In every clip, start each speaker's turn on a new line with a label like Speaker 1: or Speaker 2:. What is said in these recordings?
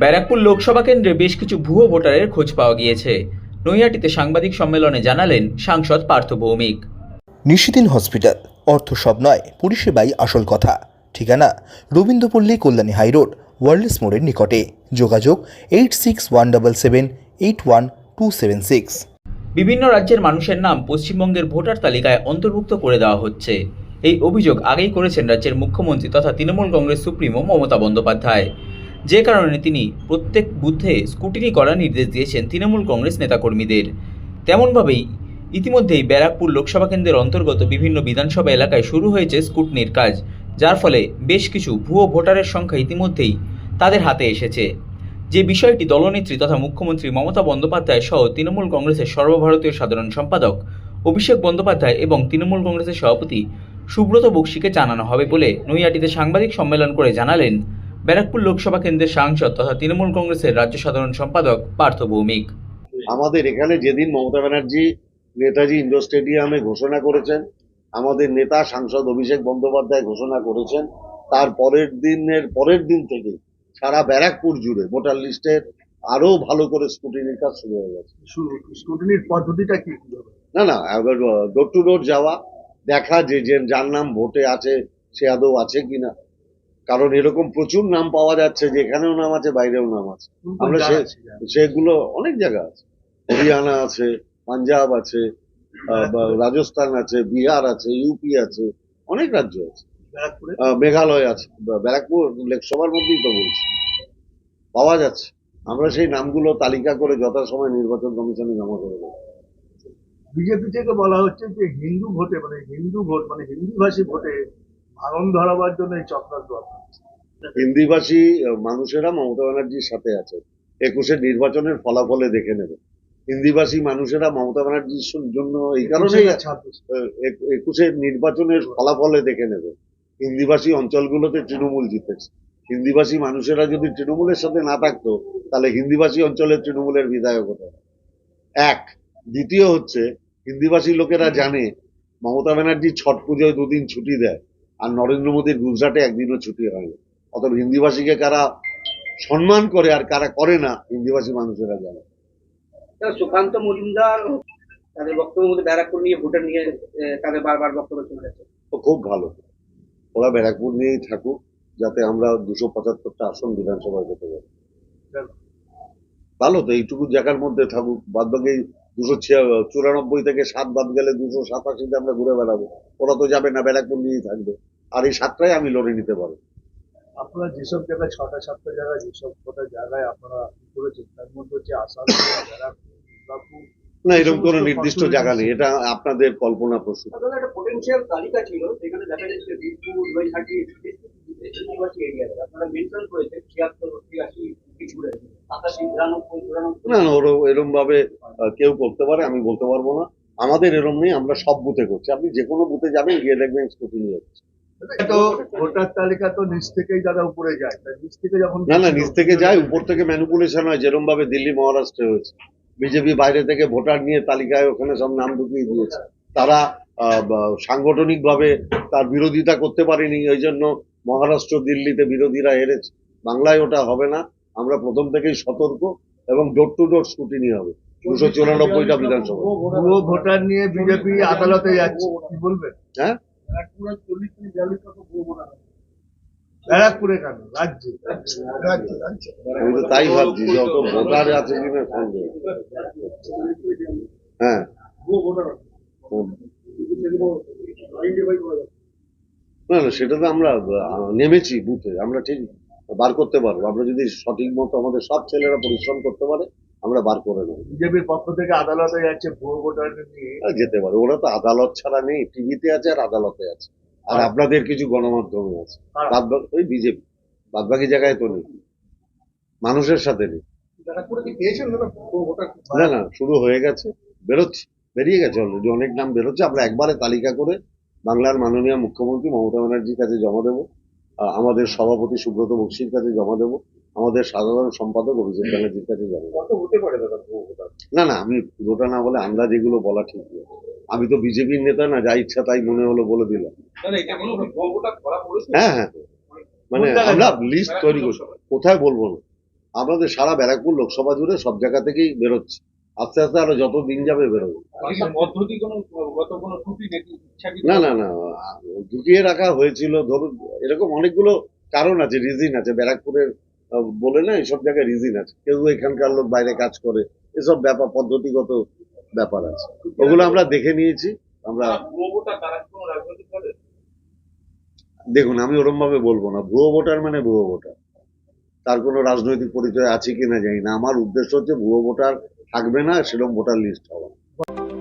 Speaker 1: ব্যারাকপুর লোকসভা কেন্দ্রে বেশ কিছু ভুয়ো ভোটারের খোঁজ পাওয়া গিয়েছে। নৈহাটিতে সাংবাদিক সম্মেলনে জানালেন সাংসদ পার্থ ভৌমিক।
Speaker 2: নিশিদিন হসপিটাল অর্থ সব নয় পরিষেবাই আসল কথা। ঠিকানা রবীন্দ্রপল্লী কল্যাণী হাইরোড ওয়ার্ল্ডস মোড়ের নিকটে। যোগাযোগ eight six one double seven eight one two seven six.
Speaker 1: বিভিন্ন রাজ্যের মানুষের নাম পশ্চিমবঙ্গের ভোটার তালিকায় অন্তর্ভুক্ত করে দেওয়া হচ্ছে। এই অভিযোগ আগেই করেছেন রাজ্যের মুখ্যমন্ত্রী তথা তৃণমূল কংগ্রেস সুপ্রিমো মমতা বন্দ্যোপাধ্যায়। যে কারণে তিনি প্রত্যেক বুথে স্কুটিনি করার নির্দেশ দিয়েছেন তৃণমূল কংগ্রেস নেতাকর্মীদের। তেমনভাবেই ইতিমধ্যেই ব্যারাকপুর লোকসভা কেন্দ্রের অন্তর্গত বিভিন্ন বিধানসভা এলাকায় শুরু হয়েছে স্কুটনির কাজ, যার ফলে বেশ কিছু ভুয়ো ভোটারের সংখ্যা ইতিমধ্যেই তাদের হাতে এসেছে। যে বিষয়টি দলনেত্রী তথা মুখ্যমন্ত্রী মমতা বন্দ্যোপাধ্যায় সহ তৃণমূল কংগ্রেসের সর্বভারতীয় সাধারণ সম্পাদক অভিষেক বন্দ্যোপাধ্যায় এবং তৃণমূল কংগ্রেসের সভাপতি সুব্রত বক্সিকে জানানো হবে বলে নৈয়াটিতে সাংবাদিক সম্মেলন করে জানালেন ব্যারাকপুর লোকসভা কেন্দ্রের সাংসদ তথা তৃণমূল কংগ্রেসের রাজ্য সাধারণ সম্পাদক পার্থ ভৌমিক।
Speaker 3: আমাদের এখানে যেদিন মমতা ব্যানার্জি নেতাজি ইন্ডোর স্টেডিয়ামে ঘোষণা করেছেন আমাদের নেতা সাংসদ অভিষেক বন্দ্যোপাধ্যায় ঘোষণা করেছেন তার পরের দিনের পরের দিন থেকে সারা ব্যারাকপুর জুড়ে ভোটার লিস্টের আরও ভালো করে স্কুটিনির কাজ শুরু হয়ে গেছে।
Speaker 4: স্কুটিনির পদ্ধতিটা কি?
Speaker 3: না না ডোর টু ডোর যাওয়া দেখা যে যে যার নাম ভোটে আছে সে আদৌ আছে কিনা কারণ এরকম প্রচুর নাম পাওয়া যাচ্ছে যে এখানেও নাম আছে বাইরেও নাম আছে। আমরা সেগুলো অনেক জায়গা আছে। হরিয়ানা আছে পাঞ্জাব আছে আহ, রাজস্থান আছে বিহার আছে ইউপি আছে অনেক রাজ্য আছে। মেঘালয় আছে ব্যারাকপুর লোকসভার মধ্যেই তো বলছি। পাওয়া যাচ্ছে। আমরা সেই নামগুলো তালিকা করে যথাসময় নির্বাচন কমিশনে জমা করে দেবো।
Speaker 4: বিজেপি থেকে বলা হচ্ছে যে হিন্দু ভোটে মানে হিন্দু ভোট মানে হিন্দি ভাষী ভোটে ভাঙন ধরাবার জন্য এই চক্রান্ত
Speaker 3: হিন্দিভাষী মানুষেরা মমতা ব্যানার্জির সাথে আছে। একুশের নির্বাচনের ফলাফলে দেখে নেবে। হিন্দিভাষী মানুষেরা মমতা ব্যানার্জির জন্য এই এক- একুশের নির্বাচনের ফলাফলে দেখে নেবে। হিন্দিভাষী অঞ্চলগুলোতে তৃণমূল জিতেছে। হিন্দিভাষী মানুষেরা যদি তৃণমূলের সাথে না থাকতো তাহলে হিন্দিভাষী অঞ্চলের তৃণমূলের বিধায়ক হতো। এক। দ্বিতীয় হচ্ছে হিন্দিভাষী লোকেরা জানে মমতা ব্যানার্জি ছট পুজোয় দুদিন ছুটি দেয়। আর নরেন্দ্র মোদীর গুজরাটে একদিনও ছুটি হয় না অতএব হিন্দিভাষীকে কারা সম্মান করে আর কারা করে না হিন্দিভাষী মানুষেরা জানে।
Speaker 5: সুকান্ত মজুমদার তাদের বক্তব্যের মধ্যে ব্যারাকপুর নিয়ে ভোটার নিয়ে তাদের বারবার বক্তব্য চলে যাচ্ছে।
Speaker 3: তো খুব ভালো। ওরা ব্যারাকপুর নিয়েই থাকুক যাতে আমরা দুশো পঁচাত্তরটা আসন বিধানসভায় পেতে পারি ভালো তো এইটুকু জায়গার মধ্যে থাকুক বাদ বাকি দুশো চুরানব্বই থেকে সাত বাদ গেলে দুশো সাতাশিতে আমরা ঘুরে বেড়াবো। ওরা তো যাবে না ব্যারাকপুর নিয়েই থাকবে। আর এই সাতটাই আমি লড়ে নিতে পারব।
Speaker 4: আপনারা যেসব জায়গায় ছটা সাতটা জায়গায় যেসব কটা জায়গায় আপনারা করেছেন? তার মধ্যে হচ্ছে আসাম ব্যারাকপুর
Speaker 3: না এরকম কোনো নির্দিষ্ট জায়গা নেই। এটা আপনাদের কল্পনা প্রসূত।
Speaker 5: তাদের একটা পোটেনশিয়াল তালিকা ছিল সেখানে দেখা যাচ্ছে বীরপুর নৈহাটি এরিয়াতে আপনারা মেনশন করেছেন ছিয়াত্তর তিরাশি কিছু সাতাশি চুরানব্বই।
Speaker 3: না না ওরম এরম ভাবে কেউ করতে পারে আমি বলতে পারব না। আমাদের এরম নেই আমরা সব বুথে করছি। আপনি যে কোনো বুথে যাবেন গিয়ে দেখবেন স্কুটি নিয়ে যাচ্ছে
Speaker 4: তো ভোটার তালিকা তো নিচ থেকেই উপরে যায় নিচ থেকে যখন
Speaker 3: না না নিচ থেকে যায় উপর থেকে ম্যানিপুলেশন হয় যেরকম ভাবে দিল্লি মহারাষ্ট্রে হয়েছে। বিজেপি বাইরে থেকে ভোটার নিয়ে তালিকায় ওখানে সব নাম ঢুকিয়ে দিয়েছে। তারা সাংগঠনিক ভাবে তার বিরোধিতা করতে পারেনি ওই জন্য মহারাষ্ট্র দিল্লিতে বিরোধীরা হেরেছে। বাংলায় ওটা হবে না। আমরা প্রথম থেকেই সতর্ক এবং ডোর টু ডোর স্কুটিনি হবে। দুশো চুরানব্বইটা বিধানসভা।
Speaker 4: ভুয়ো ভোটার নিয়ে বিজেপি আদালতে যাচ্ছে কি বলবেন?
Speaker 3: হ্যাঁ?
Speaker 4: ব্যারাকপুরে কেন? রাজ্যে।
Speaker 3: আমি তো তাই ভাবছি যত ভোটার আছে কিনা সন্দেহ হ্যাঁ। না না সেটা তো আমরা নেমেছি বুথে। আমরা ঠিক বার করতে পারব। আমরা যদি সঠিক মতো আমাদের সব ছেলেরা পরিশ্রম করতে পারে আমরা বার করে নেব।
Speaker 4: বিজেপির পক্ষ থেকে আদালতে যাচ্ছে ভুয়ো ভোটার নিয়ে।
Speaker 3: যেতে পারে ওরা তো আদালত ছাড়া নেই টিভিতে আছে আর আদালতে আছে। আর আপনাদের কিছু গণমাধ্যমে আছে? ওই বিজেপি বাদ বাকি জায়গায় তো নেই। মানুষের সাথে নেই। না? না শুরু হয়ে গেছে বেরোচ্ছে বেরিয়ে গেছে অলরেডি অনেক নাম বেরোচ্ছে। আমরা একবারে তালিকা করে বাংলার মাননীয় মুখ্যমন্ত্রী মমতা ব্যানার্জির কাছে জমা দেবো আমাদের সভাপতি সুব্রত বক্সির কাছে জমা দেবো আমাদের সাধারণ সম্পাদক অভিষেক ব্যানার্জির কাছে
Speaker 5: ভোটার?
Speaker 3: না না আমি পুরোটা না বলে আন্দাজ এগুলো বলা ঠিক নয়। আমি তো বিজেপির নেতা না যা ইচ্ছা তাই মনে হলো বলে দিলাম। হ্যাঁ হ্যাঁ। মানে আমরা লিস্ট তৈরি করছি। কোথায় বলব না? আমাদের সারা ব্যারাকপুর লোকসভা জুড়ে সব জায়গা থেকেই বেরোচ্ছে। আস্তে আস্তে আরও যত দিন যাবে বেরোবে।
Speaker 5: ইচ্ছাকৃত
Speaker 3: না না না ঢুকিয়ে রাখা হয়েছিল। ধরুন এরকম অনেকগুলো কারণ আছে রিজিন আছে। ব্যারাকপুরের বলে না এইসব জায়গায় রিজিন আছে। কেউ এখানকার লোক বাইরে কাজ করে এসব ব্যাপার পদ্ধতিগত ব্যাপার আছে। ওগুলো আমরা দেখে নিয়েছি আমরা দেখুন আমি ওরম ভাবে বলব না। ভুয়ো ভোটার মানে ভুয়ো ভোটার। তার কোনো রাজনৈতিক পরিচয় আছে কিনা জানি না। আমার উদ্দেশ্য হচ্ছে ভুয়ো ভোটার থাকবে না সেরকম ভোটার লিস্ট হওয়া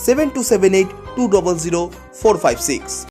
Speaker 2: seven two seven eight two double zero four five six